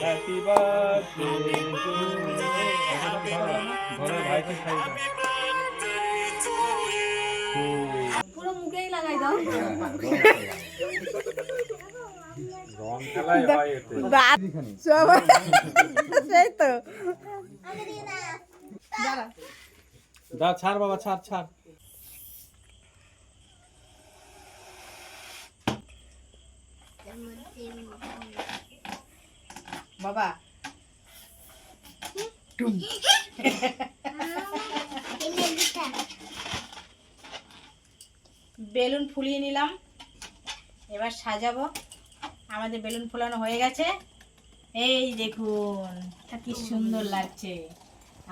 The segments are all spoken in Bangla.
হ্যাপি বার্থডে ঘরে ভাইকে খাই পুরো মুখেই লাগাই দাও। রং খেলাই হয় এতে। সেই তো। দা ছাড় বাবা ছাড় ছাড়। বাবা। বেলুন ফুলিয়ে নিলাম। এবার সাজাবো। আমাদের বেলুন ফোলানো হয়ে গেছে। এই দেখুন কি সুন্দর লাগছে।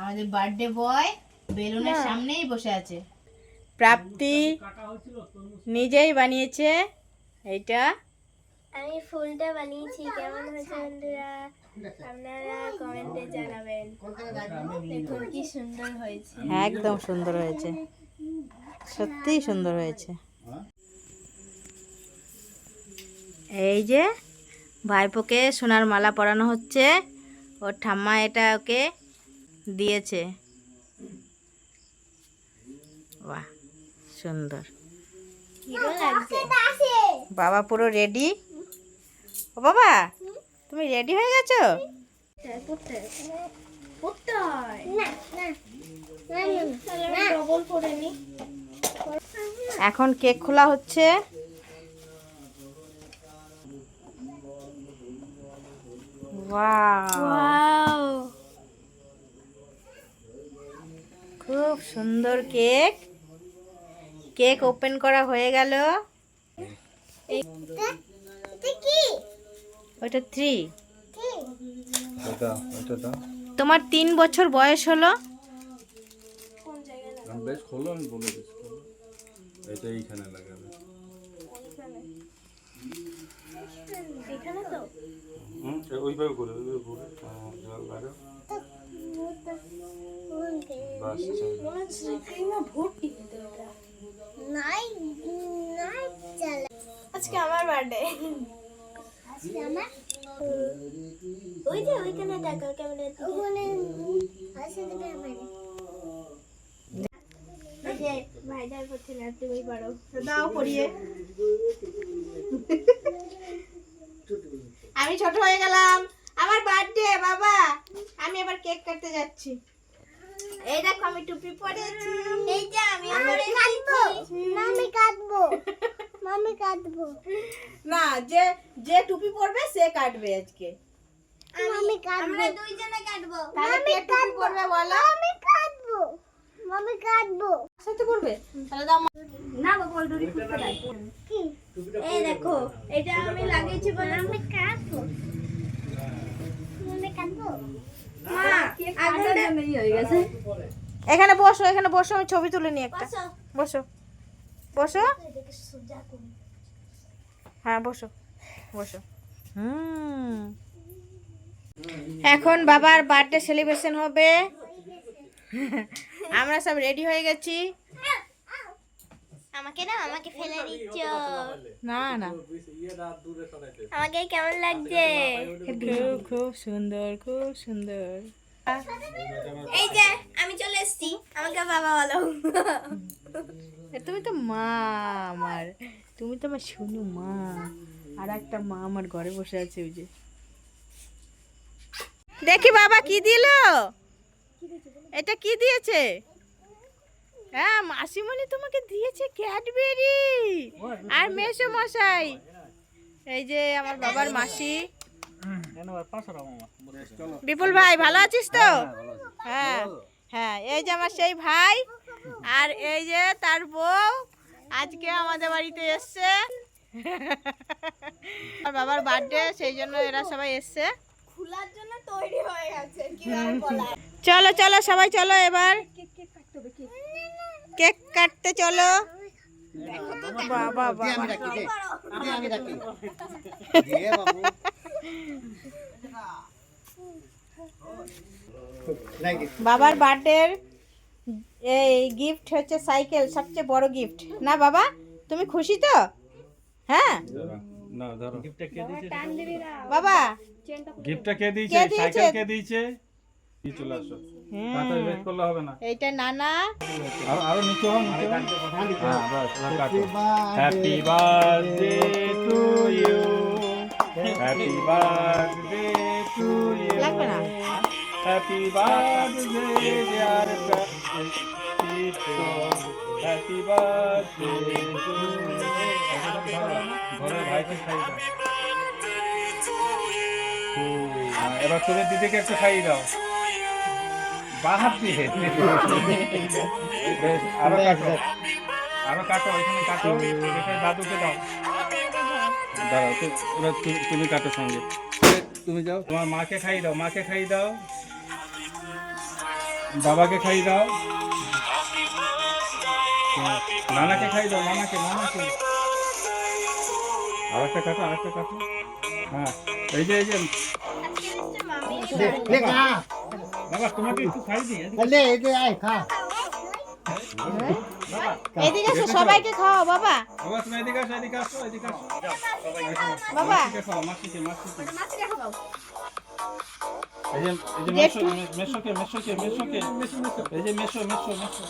আমাদের বার্থডে বয় বেলুনের সামনেই বসে আছে। প্রাপ্তি নিজেই বানিয়েছে। এইটা আমি ফুলটা বানিয়েছি। কেমন হয়েছে বন্ধুরা? আপনারা কমেন্টে জানাবেন। দেখুন কি সুন্দর হয়েছে। একদম সুন্দর হয়েছে। সত্যিই সুন্দর হয়েছে। এই যে ভাইপোকে সোনার মালা পরানো হচ্ছে। ওর ঠাম্মা এটা ওকে দিয়েছে। বাহ সুন্দর। লাগছে? বাবা পুরো রেডি ও বাবা তুমি রেডি হয়ে গেছো? পড়তে পড়তে না না তাহলে আমি ডবল করে নি এখন কেক খোলা হচ্ছে। খুব সুন্দর কেক কেক ওপেন করা হয়ে গেল। ওটা থ্রি তোমার তিন বছর বয়স হলো? হ্যাঁ, আজকে আমার বার্থডে ওই যে ওইখানে না তুমি পারো দাও আমি ছোট হয়ে গেলাম। আমার বার্থডে বাবা। আমি এবার কেক কাটতে যাচ্ছি। এই দেখো আমি টুপি পরেছি। এই যে আমি আমি কাটবো। মামি কাটবো। মামি কাটবো। না যে যে টুপি পরবে সে কাটবে আজকে। মামি কাটবো। আমরা দুইজনে কাটবো। তাহলে কে টুপি পরবে বলো? আমি কাটবো। মামি কাটবো। সাথে পরবে? তাহলে দাও না বাবা ওই ফুটতে নাই। কি? এই দেখো এটা আমি লাগিয়েছি বলে আমি কাটবো। মামি কাটবো? এখানে বসো এখানে বসো আমি ছবি তুলে নিই একটা। বসো। বসো। হ্যাঁ বসো। বসো। হুম। এখন বাবার বার্থডে সেলিব্রেশন হবে। আমরা সব রেডি হয়ে গেছি। আমাকে না আমাকে ফেলে দিচ্ছ। না না আমাকে কেমন লাগছে? খুব খুব সুন্দর খুব সুন্দর। এই যে আমি চলে এসেছি। আমাকে বাবা বলো। তুমি তো মা আমার। তুমি তো আমার শুনু মা। আর একটা মা আমার ঘরে বসে আছে ওই যে। দেখি বাবা কি দিল? এটা কি দিয়েছে? হ্যাঁ মাসিমণি তোমাকে দিয়েছে ক্যাডবেরি। আর মেসো মশাই এই যে আমার বাবার মাসি। বিপুল ভাই ভালো আছিস তো? হ্যাঁ হ্যাঁ এই যে আমার সেই ভাই আর এই যে তার বউ আজকে আমাদের বাড়িতে এসছে। আর বাবার বার্থডে সেই জন্য এরা সবাই এসছে। খোলার জন্য তৈরি হয়ে গেছে কি আর বলা চলো চলো সবাই চলো এবার। কেক কাটতে চলো কাটতে চলো। বাবার বার্থডের এই গিফট হচ্ছে সাইকেল সবচেয়ে বড় গিফট না বাবা? তুমি খুশি তো? হ্যাঁ? বাবা গিফটটা কে দিয়েছে? কে দিয়েছে? সাইকেল কে দিয়েছে? চলে আসো। এইটা নানা। আরও আরও নিচে হও নিচে হও। হ্যাঁ বাস এবার কাটো। Happy birthday to you happy birthday to you happy birthday dear happy birthday to ঘরে ভাইকে খাই দাও। হ্যাঁ, এবার তোদের দিদিকে একটু খাইয়ে দাও। বাহার দিয়ে বেশ, আরও কাটো আরও কাটো এখানে কাটো এখানে দাদুকে দাও দাঁড়াও তো এবার তু- তুমি কাটো সঙ্গে তুমি যাও তোমার মাকে খাইয়ে দাও মাকে খাইয়ে দাও বাবাকে খাইয়ে দাও হ্যাঁ, নানাকে খাইয়ে দাও নানাকে নানাকে আরেকটা কাটো আরেকটা কাটো হ্যাঁ এই যে এই যে বাবা তোমাকে একটু খাই দিই এদিকে এসো সবাইকে খাওয়া বাবা। বাবা তুমি এদিকে আসো এদিকে আসো এদিকে আসো। বাবা। মাসিকে খাও মাসিকে মাসিকে। এই যে এই যে মেশো মেশোকে মেশোকে মেশোকে। এই যে মেশো মেশো মেশো।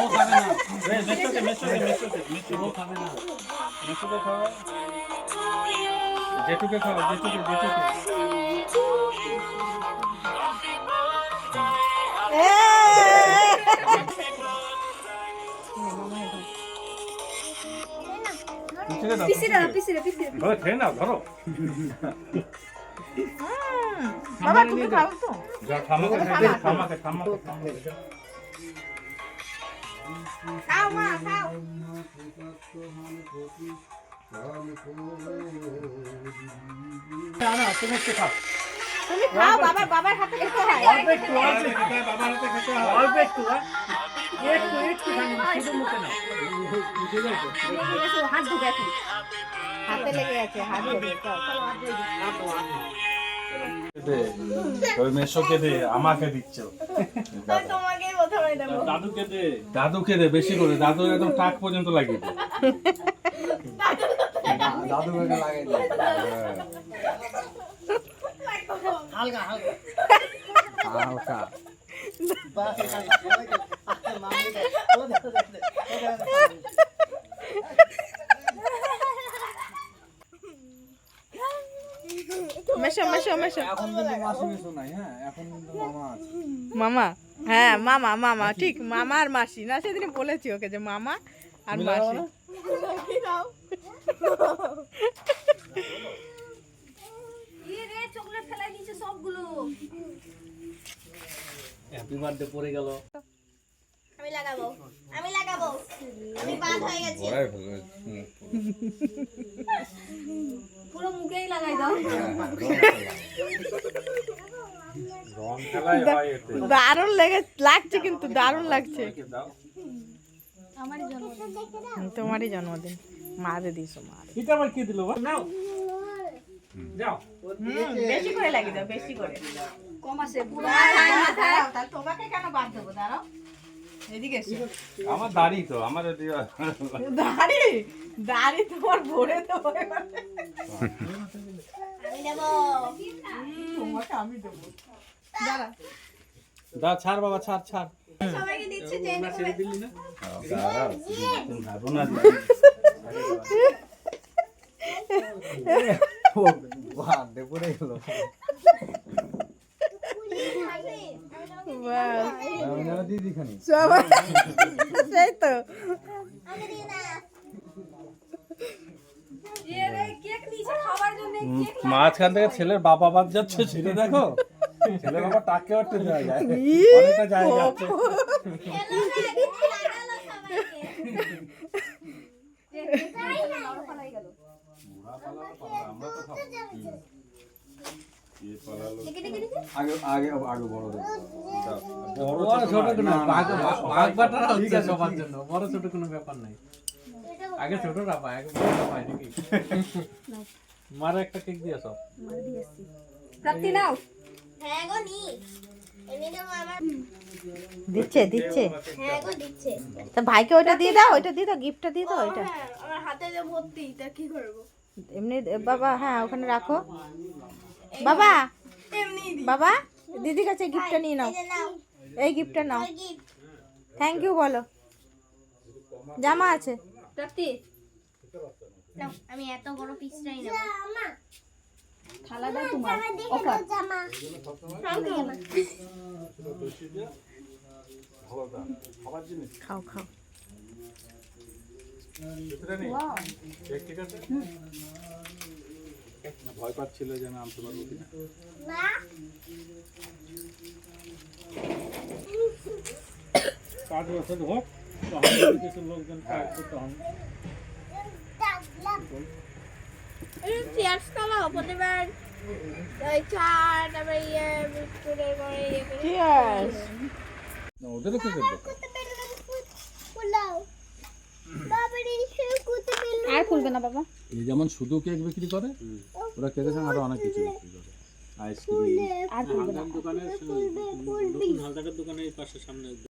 ও খাবে না এই মেশোকে মেশোকে মেশোকে মেশো ও খাবে না। মেশোকে খাও জেঠুকে খাও জেঠুকে জেঠুকে বাবা তুমি খাও তো খাও মা খাও না তুমি খাও তুমি খাও বাবার বাবার হাতে খেতে হয় অল্প একটু অল্প একটু বাবার হাতে খেতে হবে অল্প একটু একটু একটু খানি শুধু মুখে না যাই তো হাত এখন। হাতে লেগে গেছে হাত আমাকে দিচ্ছ দাদুকে দে দাদুকে দে বেশি করে দাদু একদম টাক পর্যন্ত লাগিয়ে দে হ্যাঁ। হালকা মেশো মেশো মেশো মামা হ্যাঁ মামা মামা ঠিক মামা আর মাসি না সেদিন বলেছি ওকে যে মামা আর মাসি আমি লাগাবো। আমি লাগাবো। আমি বাদ হয়ে গেছি। পুরো মুখেই লাগাই দাও। রং খেলাই হয় এতে। দারুণ লেগে লাগছে কিন্তু দারুণ লাগছে। তোমারই জন্মদিন। মারে দিছো মারে। এটা আবার কি দিল নাও। যাও। বেশি করে লাগিয়ে দাও বেশি করে। কম আছে তোমাকে কেন বাদ দেবো দাঁড়াও এদিকে আমার দাড়ি তো আমার দাড়ি দাড়ি তোমার ভরে দেবো এবারে। আমি দেবো তোমাকে আমি দেবো দাঁড়া দা ছাড় বাবা ছাড় ছাড় সবাইকে দিচ্ছি চেঞ্জ না তো ইয়ে জন্য কেক মাঝখান থেকে ছেলের বাবা বাদ যাচ্ছে ছেলে দেখো। ছেলে বাবা টাকে অটতে দেওয়া যায় অনেকটা জায়গা আছে তো আগে আগে আগে বড় বড় ছোট কোনো ভাগ বাটারা হচ্ছে সবার জন্য। বড় ছোট কোনো ব্যাপার নাই। আগে ছোটরা পায় আগে বড়রা পায় নাকি? মারা একটা কেক দিয়ে সব প্রাপ্তি নাও। হ্যাঁ গো নি। দিচ্ছে দিচ্ছে। হ্যাঁ গো দিচ্ছে। তা ভাইকে ওইটা দিয়ে দাও ওইটা দিয়ে দাও গিফটটা দিয়ে দাও ওইটা। হ্যাঁ আমার হাতে যে ভর্তি তা কি করব? এমনি বাবা হ্যাঁ ওখানে রাখো। বাবা এমনি বাবা দিদির কাছে গিফটটা নিয়ে নাও। নাও। এই গিফটটা নাও। থ্যাংক ইউ বলো। জামা আছে। আমি এত বড় পিসটাই নেব। থালাটা তোমার অফার। জামা। খাও খাও। ভয় পাচ্ছিল যে না। আনতে পারব কিনা মা বছর হোক কিছু লোকজন কাজ করতে হবে তারপরে ইয়ে ইয়ে ওদেরও তো আর খুলবে না বাবা। এই যেমন শুধু কেক বিক্রি করে ওরা কেকের সঙ্গে আরও অনেক কিছু বিক্রি করে। আইসক্রিম দোকানে নতুন হালদারের দোকানে পাশে সামনে